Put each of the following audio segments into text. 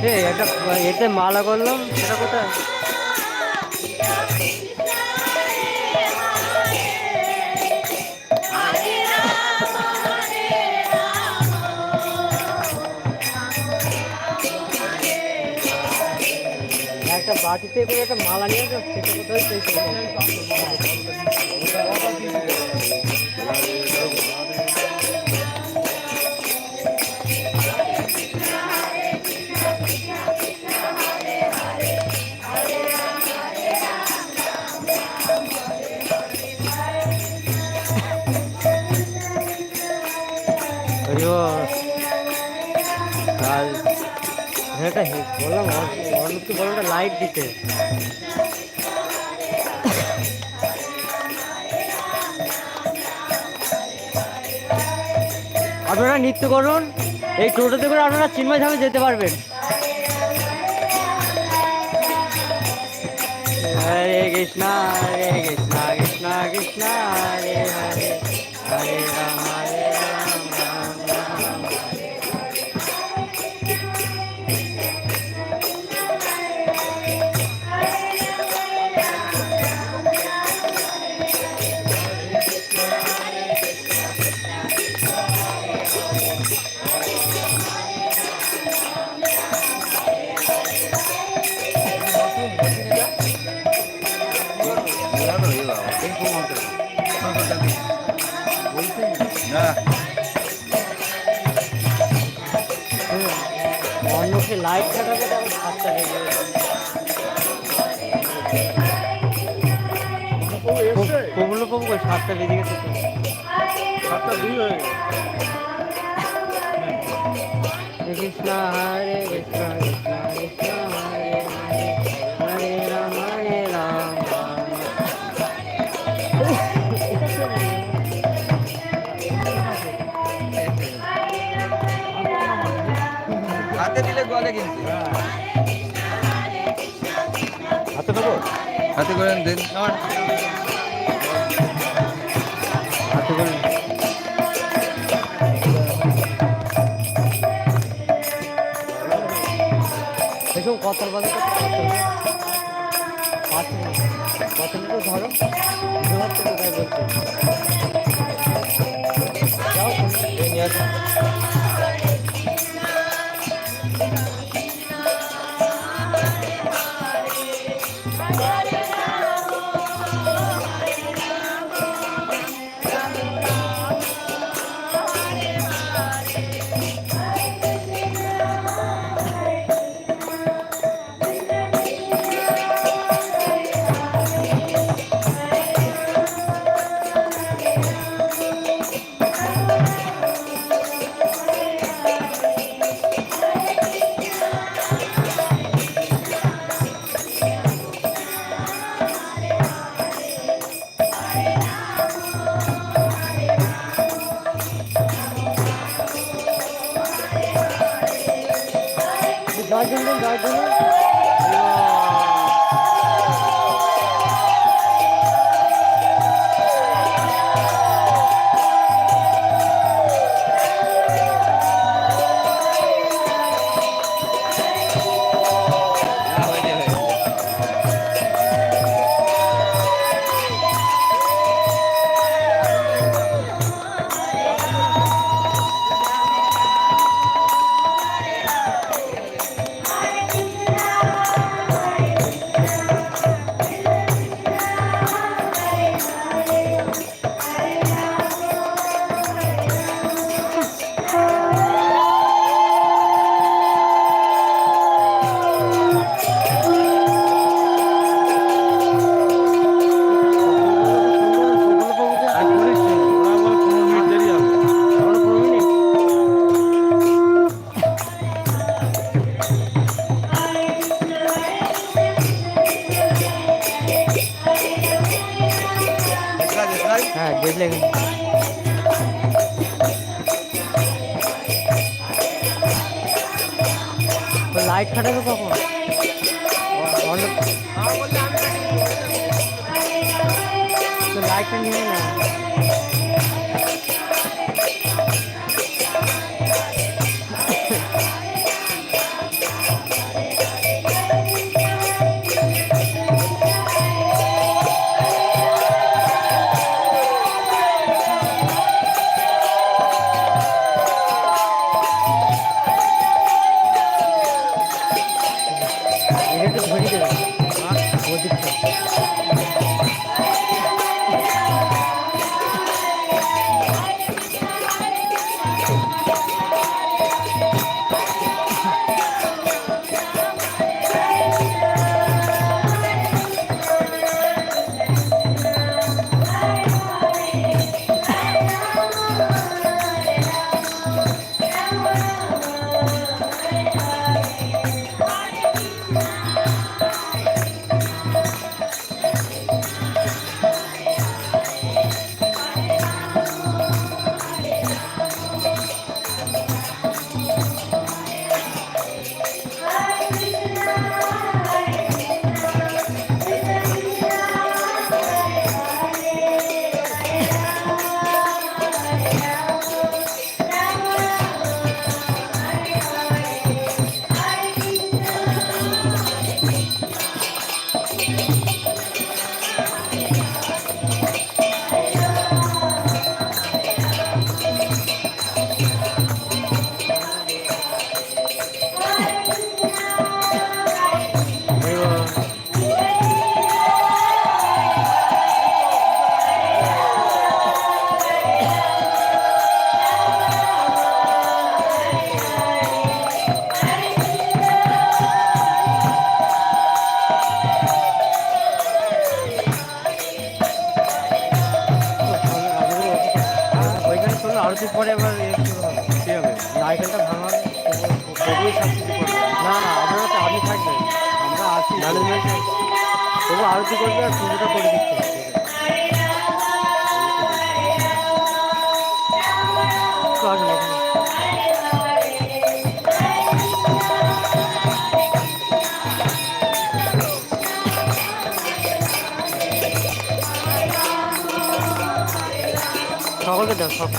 এ একটা এতে মালা করলাম, সেটা কোথায়? একটা বাটিতে করে একটা মালা নিয়ে সেটা কোথায়? লাইট দিতে। আপনারা নৃত্য করুন, এই টোটোতে করে আপনারা চিন্ময় ধামে যেতে পারবেন। হরে কৃষ্ণ হরে কৃষ্ণ কৃষ্ণ কৃষ্ণ, হরে হরে। লাইট থাকাকে সাতটা। কবুল কবু বেজে গেছে তো। সাতটা দুই হয়ে গেছে। কৃষ্ণ হরে কৃষ্ণ। গলে কিন্তু। হাতে নেব? হাতে করে দিন। হাতে করে কত পাঁচ মিনিট। ধরো। যাও নিয়ে আসো। আরতি করবে আর পুজোটা করে আসুন। সকলকে দাও সব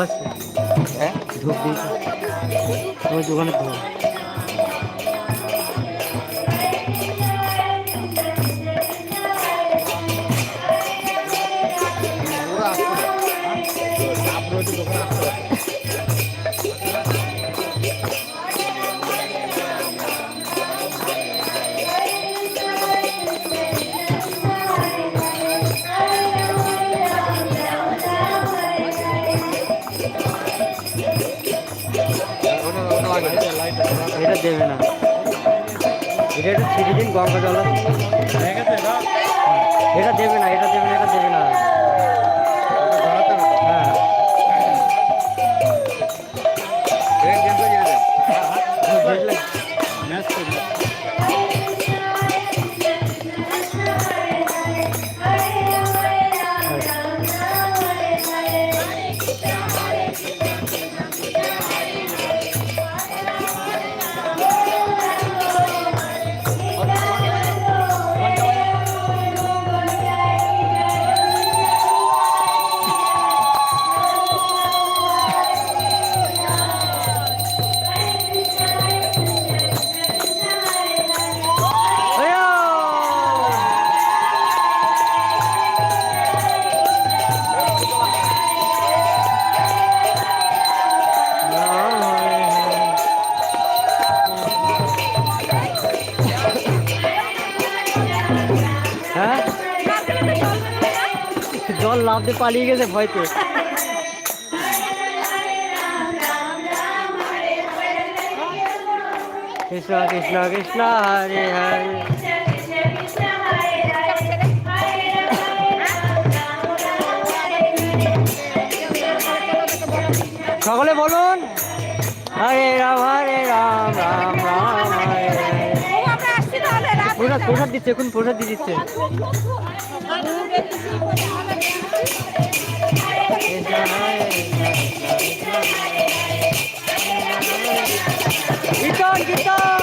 আছে হ্যাঁ? ধূপ। দিয়েছে ওই দোকানে ধূপ। ওরা আসছে আপনার দোকানে আসছে দেবে না। এটা একটু ছিটে দিন গঙ্গা জল। এটা দেবে না দিয়ে পালিয়ে গেছে ভয়তে। কৃষ্ণ কৃষ্ণ কৃষ্ণ, হরে হরে। সকলে বলুন, হরে রাম হরে রাম রাম রাম হরে। প্রসাদ প্রসাদ দিচ্ছে, এখন প্রসাদ দিয়ে দিচ্ছে। Guitar, guitar.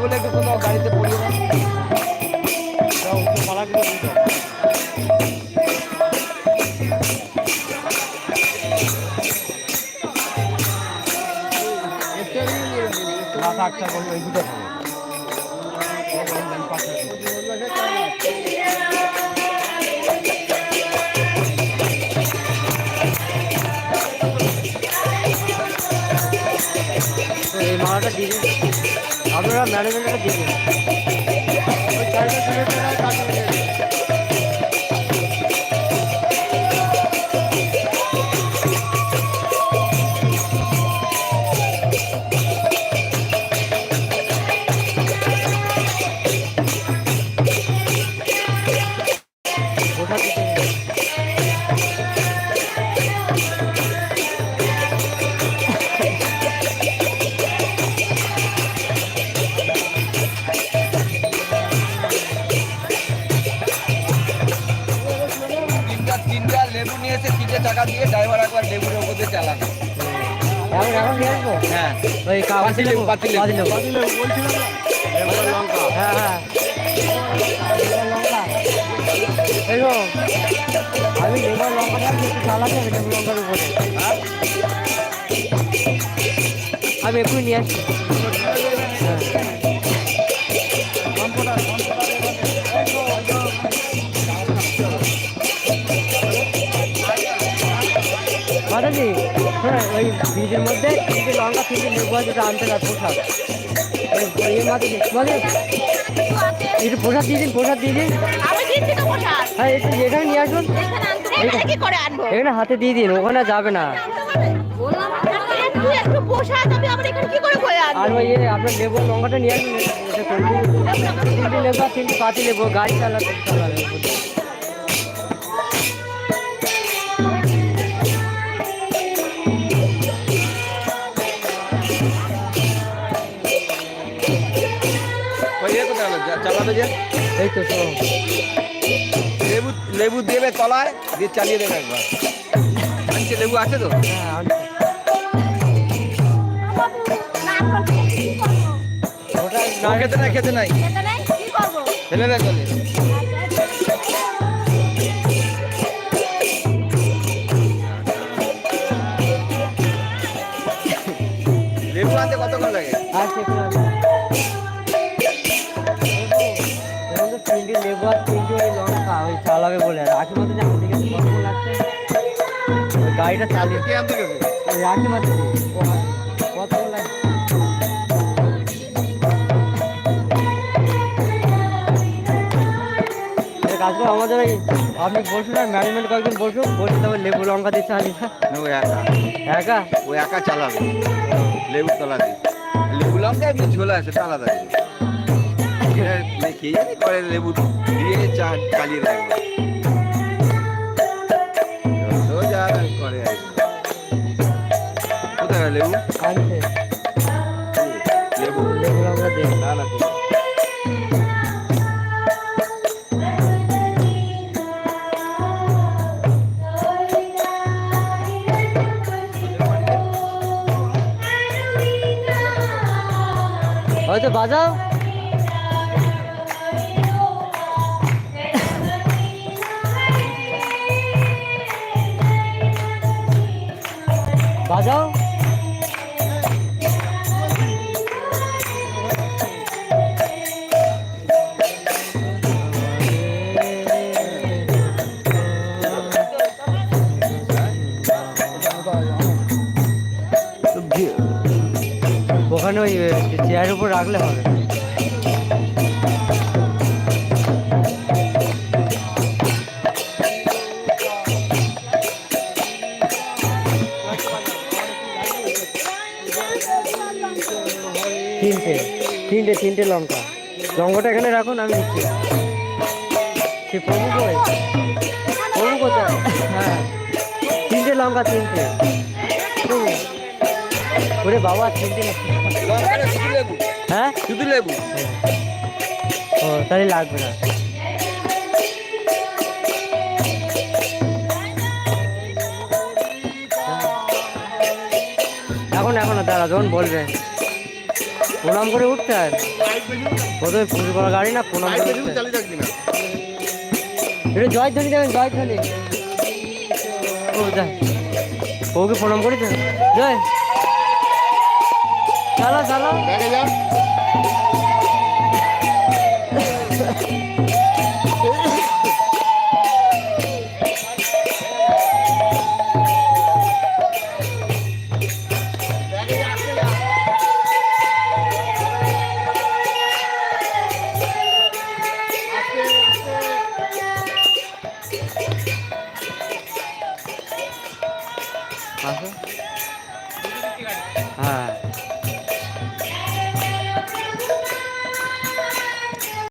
ওই মালাগুলো একটু কোথাও গাড়িতে পরিয়ে দেন। না থাকতে বলি, ওই দুটো এই মালাটা দিয়ে আপনারা ম্যানেজমেন্টটা দিয়ে দিন। লঙ্কা হ্যাঁ হ্যাঁ। আমি লেবার লঙ্কাটা একটু চালাতে হবে লেবু লঙ্কার উপরে। হ্যাঁ? আমি এক্ষুনি নিয়ে আসছি। মাতাজি হ্যাঁ ওই বীজের মধ্যে তিনটে লঙ্কা তিনটে লেবু আছে ওটা আনতে পার প্রসাদ। ওই ওই মাতাজি মাতাজি একটু প্রসাদ দিয়ে দিন প্রসাদ দিয়ে দিন। হ্যাঁ একটু এখানে নিয়ে আসুন। এখানে হাতে দিয়ে দিন ওখানে যাবে না। আর ওই আপনার লেবু লঙ্কাটা নিয়ে আসুন। তিনটে লেবু আর তিনটে পাতি লেবু গাড়ি চালাতে চালাবে যা- এই তো লেবু লেবু দেবে তলায় দিয়ে চালিয়ে দেবে একবার। আনছে লেবু আছে তো? হ্যাঁ না খেতে নাই খেতে নাই। ফেলে চলে লেবু আনতে কতক্ষণ লাগে? আর রাখি মতো যে আমাদের কাছে কতক্ষণ লাগছে গাড়িটা চালিয়ে কে আনতে গেছে? রাখি মতো কতক্ষণ লাগছে এই আমাদের ওই আপনি বসুন আর ম্যানেজমেন্ট কয়েকজন বসুন বসে তারপর লেবু লঙ্কা দিয়ে ও একা। একা? ও একা চালাবে। লেবু তলা দিয়ে। লেবু লঙ্কা এমনি ঝোলা আছে জিনিস। মানে কে জানি করে লেবু দিয়ে চা চালিয়ে দেয় কোথায় গেল লেবু আনছে লেবু লেবু লঙ্কা দিয়ে না না কোথায়? হয়তো বাজাও বাজাও চেয়ারের উপর রাখলে হবে। তিনটে তিনটে তিনটে লঙ্কা। লঙ্কাটা এখানে রাখুন, আমি নিচ্ছি। সে প্রভু কই প্রভু কোথায় হ্যাঁ। তিনটে লঙ্কা, তিনটে। ওরে বাবা তিনটে হ্যাঁ শুধু লেবু ও, তাহলে লাগবে না। এখন এখন, দাঁড়া, যখন বলবে। প্রণাম করে উঠতে হয়। প্রথমে পুজো করা গাড়ি না, প্রণাম করে এটা জয়ধ্বনি দেবেন, জয়ধ্বনি। ও যায় বউকে প্রণাম করেছে জয়। চালা চালা দেখে যা